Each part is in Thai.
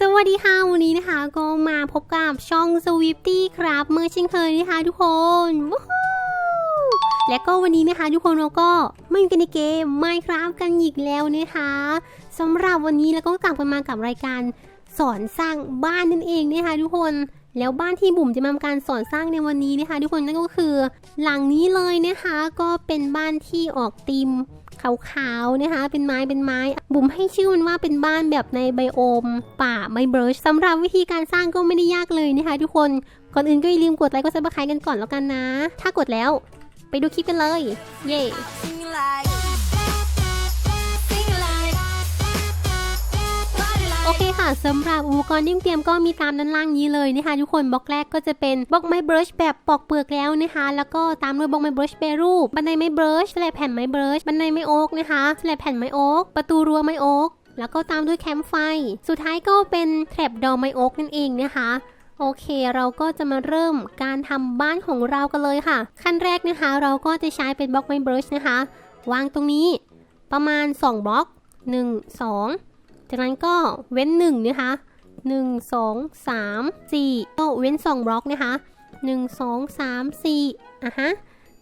สวัสดีค่ะ วันนี้นะคะก็มาพบกับช่อง s w i f t y ครับเมื่อเช่นเคยนะคะทุกคนวู้ฮู้และก็วันนี้นะคะทุกคนเราก็มาอยู่กันในเกม Minecraft กันอีกแล้วนะคะสำหรับวันนี้เราก็กลับกันมากับรายการสอนสร้างบ้านนั่นเองนะคะทุกคนแล้วบ้านที่บุ๋มจะมาทำการสอนสร้างในวันนี้นะคะ ทุกคนนั่นก็คือ หลังนี้เลยนะคะ ก็เป็นบ้านที่ออกธีม ขาวๆนะคะ เป็นไม้เป็นไม้ บุ๋มให้ชื่อมันว่าเป็นบ้านแบบในไบโอม ป่าไมเบิร์ชสำหรับวิธีการสร้างก็ไม่ได้ยากเลยนะคะ ทุกคนก่อนอื่นก็อย่าลืมกดไลค์กดซับสไครต์กันก่อนแล้วกันนะ ถ้ากดแล้ว ไปดูคลิปกันเลย เย้ สำหรับอุปกรณ์ที่เตรียมก็มีตามด้านล่างนี้เลยนะคะทุกคนบล็อกแรกก็จะเป็นบล็อกไม้เบรชแบบปอกเปลือกแล้วนะคะ แล้วก็ตามด้วยบล็อกไม้เบรชแปรรูปบันไดไม้เบรชสลับแผ่นไม้เบรชบันไดไม้โอ๊กนะคะสลับแผ่นไม้โอ๊กประตูรั้วไม้โอ๊กแล้วก็ตามด้วยแคมป์ไฟ สุดท้ายก็เป็นแถบดอไม้โอ๊กนั่นเองนะคะโอเค เราก็จะมาเริ่มการทำบ้านของเรากันเลยค่ะ ขั้นแรกนะคะ เราก็จะใช้เป็นบล็อกไม้เบรชนะคะ วางตรงนี้ประมาณ 2 บล็อก 1 2 จากนั้นก็เว้น1นะคะ1 2 3 4ก็เว้น 2 บล็อกนะคะ 1 2 3 4อะฮะ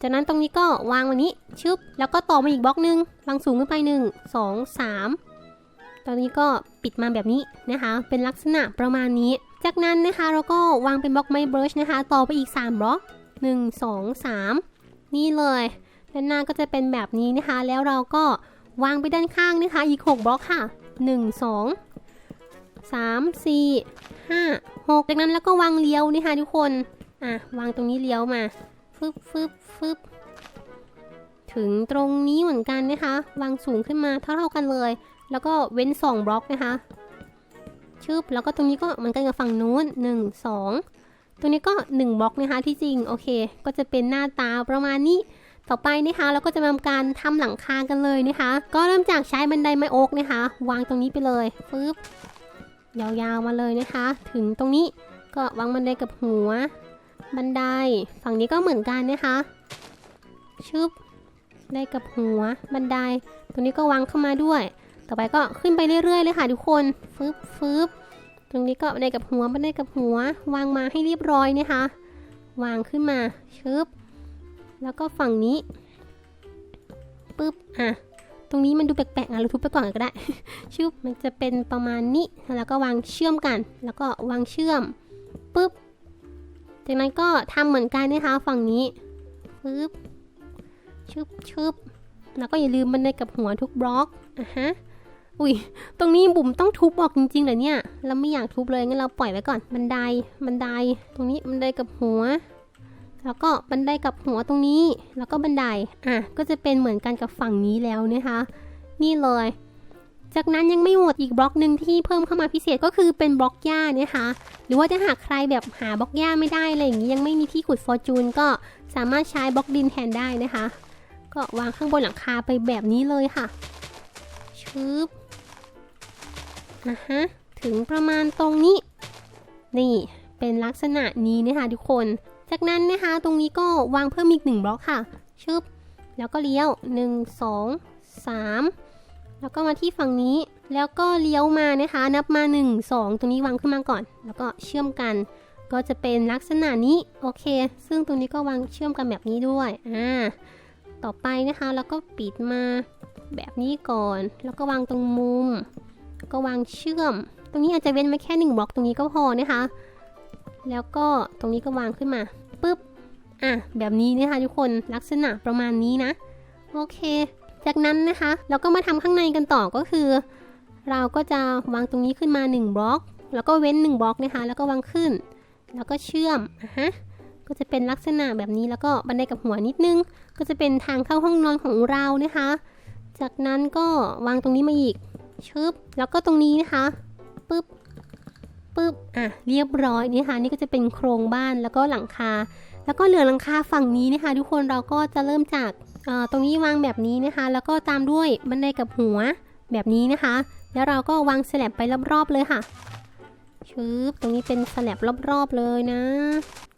จากนั้นตรงนี้ก็วางวันนี้ชึบ แล้วก็ต่อมาอีกบล็อกหนึ่งวางสูงขึ้นไป 1 2 3 ตอนนี้ก็ปิดมาแบบนี้นะคะ เป็นลักษณะประมาณนี้ จากนั้นนะคะเราก็วางเป็นบล็อกไม้เบรชนะคะ ต่อไปอีก 3 บล็อก 1 2 3 นี่เลยด้านหน้าก็จะเป็นแบบนี้นะคะ แล้วเราก็วางไปด้านข้างนะคะ อีก 6 บล็อกค่ะ1 2 3 4 5 6 จากนั้นแล้วก็วางเลี้ยวนี่ค่ะทุกคน อะ วางตรงนี้เลี้ยวมา ฟึบฟึบฟึบถึงตรงนี้เหมือนกันนะคะ วางสูงขึ้นมาเท่าๆกันเลย แล้วก็เว้น 2 บล็อกนะคะ ชึบ แล้วก็ตรงนี้ก็เหมือนกันกับฝั่งนู้น 1 2 ตรงนี้ก็ 1 บล็อกนะคะที่จริง โอเค ก็จะเป็นหน้าตาประมาณนี้ ต่อไปนะคะเราก็จะทำการทำหลังคากันเลยนะคะ ก็เริ่มจากใช้บันไดไม้โอ๊กนะคะ วางตรงนี้ไปเลยฟึบยาวๆมาเลยนะคะ ถึงตรงนี้ก็วางบันไดกับหัว บันไดฝั่งนี้ก็เหมือนกันนะคะชึบได้กับหัวบันได ตรงนี้ก็วางเข้ามาด้วย ต่อไปก็ขึ้นไปเรื่อยๆเลยค่ะทุกคนฟึบฟึบตรงนี้ก็บันไดกับหัวบันไดกับหัว วางมาให้เรียบร้อยนะคะ วางขึ้นมาชึบ แล้วก็ฝั่งนี้ปึ๊บอะตรงนี้มันดูแปลกๆอะเราทุบไปก่อนก็ได้ชุบมันจะเป็นประมาณนี้แล้วก็วางเชื่อมกัน แล้วก็วางเชื่อมปึ๊บจากนั้นก็ทำเหมือนกันนะคะฝั่งนี้ปึ๊บชึบชึบแล้วก็อย่าลืมบันไดกับหัวทุกบล็อกอะฮะอุ้ยตรงนี้บุ๋มต้องทุบออกจริงๆเหรอเนี่ยเราไม่อยากทุบเลยงั้นเราปล่อยไว้ก่อนบันไดบันได ตรงนี้บันไดกับหัว แล้วก็บันไดกับหัวตรงนี้ แล้วก็บันได อะ ก็จะเป็นเหมือนกันกับฝั่งนี้แล้วนะคะ นี่เลย จากนั้นยังไม่หมดอีกบล็อกหนึ่งที่เพิ่มเข้ามาพิเศษก็คือเป็นบล็อกหญ้านะคะ หรือว่าถ้าหากใครแบบหาบล็อกหญ้าไม่ได้อะไรอย่างนี้ยังไม่มีที่ขุดฟอร์จูนก็สามารถใช้บล็อกดินแทนได้นะคะ ก็วางข้างบนหลังคาไปแบบนี้เลยค่ะ ชึบอะฮะ ถึงประมาณตรงนี้ นี่เป็นลักษณะนี้นะคะทุกคน จากนั้นนะคะตรงนี้ก็วางเพิ่มอีกหนึ่งบล็อกค่ะ ชึบ แล้วก็เลี้ยว 1 2 3 แล้วก็มาที่ฝั่งนี้ แล้วก็เลี้ยวมานะคะ นับมา 1 2 ตรงนี้วางขึ้นมาก่อน แล้วก็เชื่อมกัน ก็จะเป็นลักษณะนี้ โอเค ซึ่งตรงนี้ก็วางเชื่อมกันแบบนี้ด้วย อ่า ต่อไปนะคะ แล้วก็ปิดมาแบบนี้ก่อน แล้วก็วางตรงมุม ก็วางเชื่อม ตรงนี้อาจจะเว้นไว้แค่หนึ่งบล็อกตรงนี้ก็พอนะคะ แล้วก็ตรงนี้ก็วางขึ้นมา ปึ๊บ อะ แบบนี้นะคะทุกคนลักษณะประมาณนี้นะ โอเค จากนั้นนะคะเราก็มาทำข้างในกันต่อก็คือ เราก็จะวางตรงนี้ขึ้นมา 1 บล็อก แล้วก็เว้น 1 บล็อกนะคะ แล้วก็วางขึ้น แล้วก็เชื่อมอะฮะก็จะเป็นลักษณะแบบนี้แล้วก็บันไดกับหัวนิดนึง ก็จะเป็นทางเข้าห้องนอนของเรานะคะ จากนั้นก็วางตรงนี้มาอีกชึบแล้วก็ตรงนี้นะคะปึ๊บ ปึ๊บอะเรียบร้อยนี่ค่ะนี่ก็จะเป็นโครงบ้านแล้วก็หลังคา แล้วก็เหลือหลังคาฝั่งนี้นะคะทุกคนเราก็จะเริ่มจากเอ่อตรงนี้วางแบบนี้นะคะ แล้วก็ตามด้วยบันไดกับหัวแบบนี้นะคะ แล้วเราก็วางสลับไปรอบๆเลยค่ะชึบตรงนี้เป็นสลับรอบๆเลยนะ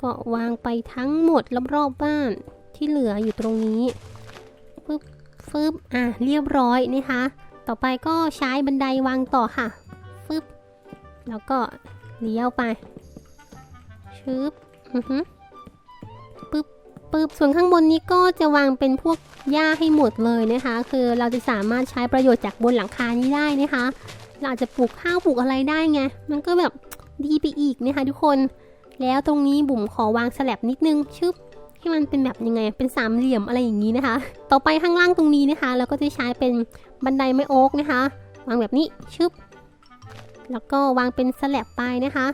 ก็วางไปทั้งหมดรอบๆบ้านที่เหลืออยู่ตรงนี้ปึ๊บฟึบอะเรียบร้อยนะคะ ต่อไปก็ใช้บันไดวางต่อค่ะฟึบ แล้วก็เลี้ยวไปชึบอือฮึปึ๊บปึ๊บส่วนข้างบนนี้ก็จะวางเป็นพวกหญ้าให้หมดเลยนะคะ คือเราจะสามารถใช้ประโยชน์จากบนหลังคานี้ได้นะคะ เราอาจจะปลูกข้าวปลูกอะไรได้ไง มันก็แบบดีไปอีกนะคะทุกคน แล้วตรงนี้บุ๋มขอวางสแลับนิดนึงชึบให้มันเป็นแบบยังไง เป็นสามเหลี่ยมอะไรอย่างนี้นะคะ ต่อไปข้างล่างตรงนี้นะคะ เราก็จะใช้เป็นบันไดไม้โอ๊กนะคะ วางแบบนี้ชึบ แล้วก็วางเป็นสแลับไปนะคะ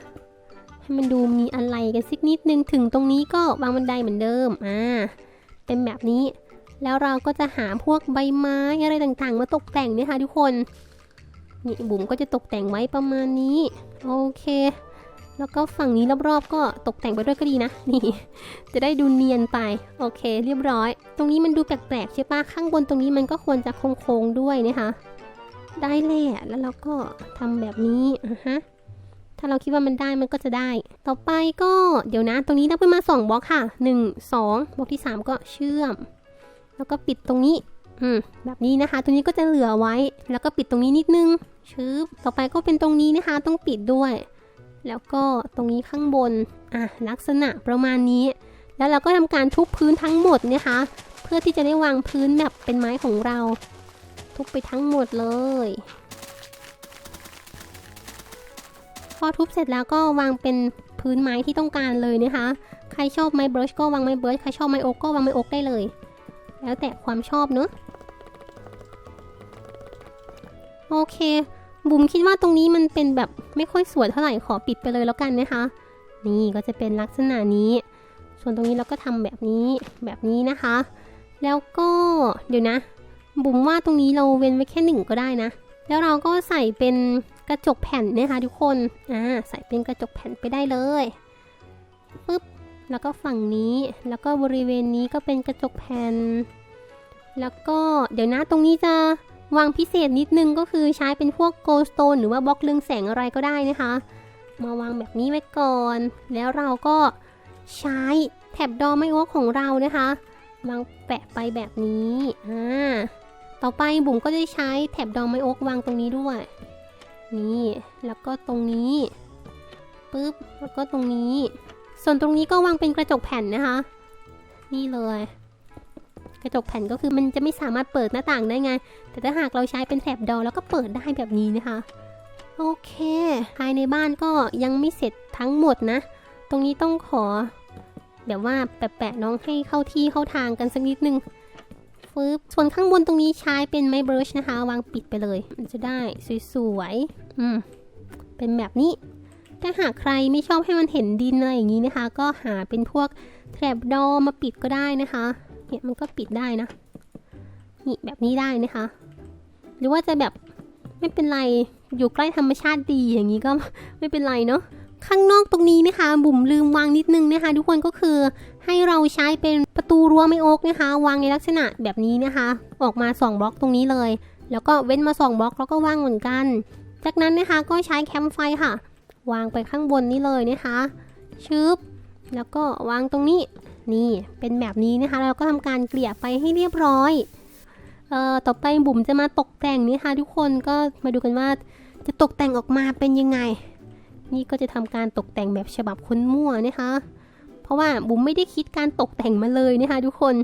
ให้มันดูมีอะไรกันสักนิดนึงถึงตรงนี้ก็วางบันไดเหมือนเดิมอ่าเป็นแบบนี้ แล้วเราก็จะหาพวกใบไม้อะไรต่างๆ มาตกแต่งนะคะทุกคนนี่บุ๋มก็จะตกแต่งไว้ประมาณนี้ โอเค แล้วก็ฝั่งนี้รอบๆ ก็ตกแต่งไปด้วยก็ดีนะ นี่ จะได้ดูเนียนไป โอเค เรียบร้อย ตรงนี้มันดูแปลกๆใช่ปะข้างบนตรงนี้มันก็ควรจะโค้งๆด้วยนะคะ ได้แหละแล้วเราก็ทำแบบนี้อะฮะถ้าเราคิดว่ามันได้มันก็จะได้ ต่อไปก็เดี๋ยวนะ ตรงนี้นับขึ้นมา 2บล็อกค่ะ 1 2บล็อกที่ 3 ก็เชื่อม แล้วก็ปิดตรงนี้อืมแบบนี้นะคะ ตรงนี้ก็จะเหลือไว้ แล้วก็ปิดตรงนี้นิดนึงชึบต่อไปก็เป็นตรงนี้นะคะ ต้องปิดด้วย แล้วก็ตรงนี้ข้างบนอะลักษณะประมาณนี้ แล้วเราก็ทำการทุบพื้นทั้งหมดนะคะ เพื่อที่จะได้วางพื้นแบบเป็นไม้ของเรา ทุบไปทั้งหมดเลย พอทุบเสร็จแล้วก็วางเป็นพื้นไม้ที่ต้องการเลยนะคะ ใครชอบไม้เบรชก็วางไม้เบรชใครชอบไม้โอ๊กก็วางไม้โอ๊กได้เลย แล้วแต่ความชอบเนอะโอเค บุ๋มคิดว่าตรงนี้มันเป็นแบบไม่ค่อยสวยเท่าไหร่ขอปิดไปเลยแล้วกันนะคะ นี่ก็จะเป็นลักษณะนี้ ส่วนตรงนี้เราก็ทำแบบนี้แบบนี้นะคะ แล้วก็เดี๋ยวนะ บุ๋มว่าตรงนี้เราเว้นไว้แค่หนึ่งก็ได้นะ แล้วเราก็ใส่เป็นกระจกแผ่นนะคะทุกคน อ่า ใส่เป็นกระจกแผ่นไปได้เลยปึ๊บ แล้วก็ฝั่งนี้ แล้วก็บริเวณนี้ก็เป็นกระจกแผ่น แล้วก็เดี๋ยวนะตรงนี้จะวางพิเศษนิดนึงก็คือใช้เป็นพวกโกลสโตนหรือว่าบล็อกเรืองแสงอะไรก็ได้นะคะ มาวางแบบนี้ไว้ก่อน แล้วเราก็ใช้แถบดอไม่โอของเรานะคะ วางแปะไปแบบนี้ อ่า ต่อไปบุ๋มก็จะใช้แถบดอไม้โอ๊กวางตรงนี้ด้วย นี่แล้วก็ตรงนี้ปึ๊บแล้วก็ตรงนี้ ส่วนตรงนี้ก็วางเป็นกระจกแผ่นนะคะ นี่เลย กระจกแผ่นก็คือมันจะไม่สามารถเปิดหน้าต่างได้ไง แต่ถ้าหากเราใช้เป็นแถบดอแล้วก็เปิดได้แบบนี้นะคะ โอเค ภายในบ้านก็ยังไม่เสร็จทั้งหมดนะ ตรงนี้ต้องขอ แบบว่าแปะๆน้องให้เข้าที่เข้าทางกันสักนิดนึง ฟึบส่วนข้างบนตรงนี้ใช้เป็นไม้บรชนะคะ วางปิดไปเลย มันจะได้สวยๆ อืม เป็นแบบนี้ ถ้าหากใครไม่ชอบให้มันเห็นดินอะไรอย่างนี้นะคะ ก็หาเป็นพวกแถบดอมาปิดก็ได้นะคะ เนี่ยมันก็ปิดได้นะ นี่แบบนี้ได้นะคะ หรือว่าจะแบบไม่เป็นไร อยู่ใกล้ธรรมชาติดีอย่างนี้ก็ไม่เป็นไรเนาะข้างนอกตรงนี้นะคะ บุ๋มลืมวางนิดนึงนะคะ ทุกคนก็คือ ให้เราใช้เป็นประตูรั้วไม้โอ๊กนะคะ วางในลักษณะแบบนี้นะคะ ออกมา 2 บล็อกตรงนี้เลย แล้วก็เว้นมา 2 บล็อกแล้วก็วางเหมือนกัน จากนั้นนะคะก็ใช้แคมป์ไฟค่ะ วางไปข้างบนนี้เลยนะคะชึบแล้วก็วางตรงนี้นี่เป็นแบบนี้นะคะ แล้วก็ทำการเกลี่ยไปให้เรียบร้อยเอ่อต่อไปบุ๋มจะมาตกแต่งนี่ค่ะ ทุกคนก็มาดูกันว่าจะตกแต่งออกมาเป็นยังไง นี่ก็จะทำการตกแต่งแบบฉบับคนมั่วนะคะ เพราะว่าบุ๋มไม่ได้คิดการตกแต่งมาเลยนะคะทุกคน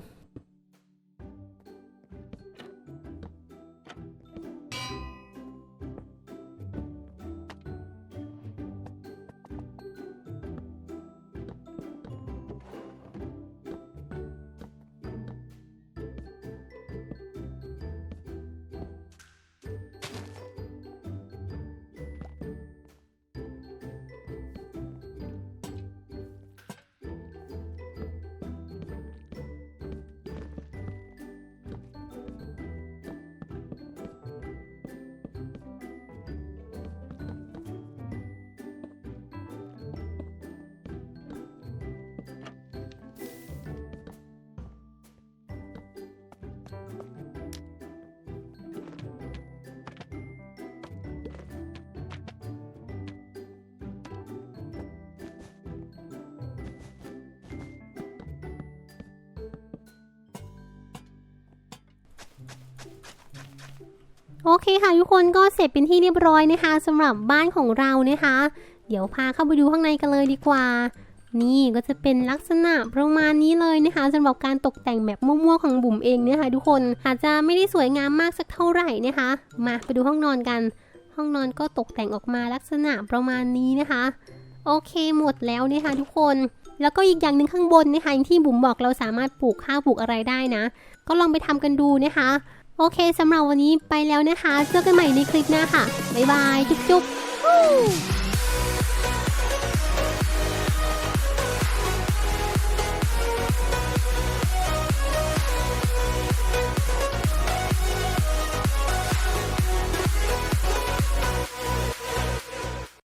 โอเคค่ะทุกคนก็เสร็จเป็นที่เรียบร้อยนะคะสำหรับบ้านของเรานะคะ เดี๋ยวพาเข้าไปดูข้างในกันเลยดีกว่า นี่ก็จะเป็นลักษณะประมาณนี้เลยนะคะสำหรับการตกแต่งแบบมั่วๆของบุ๋มเองเนี่ยค่ะทุกคนอาจจะไม่ได้สวยงามมากสักเท่าไหร่นะคะ มาไปดูห้องนอนกัน ห้องนอนก็ตกแต่งออกมาลักษณะประมาณนี้นะคะ โอเคหมดแล้วนี่ยค่ะทุกคนแล้วก็อีกอย่างหนึ่งข้างบนนะคะอย่างที่บุ๋มบอกเราสามารถปลูกข้าวปลูกอะไรได้นะ ก็ลองไปทำกันดูนะคะ โอเคสำหรับวันนี้ไปแล้วนะคะ เจอกันใหม่ในคลิปหน้าค่ะ บ๊ายบาย จุ๊บๆ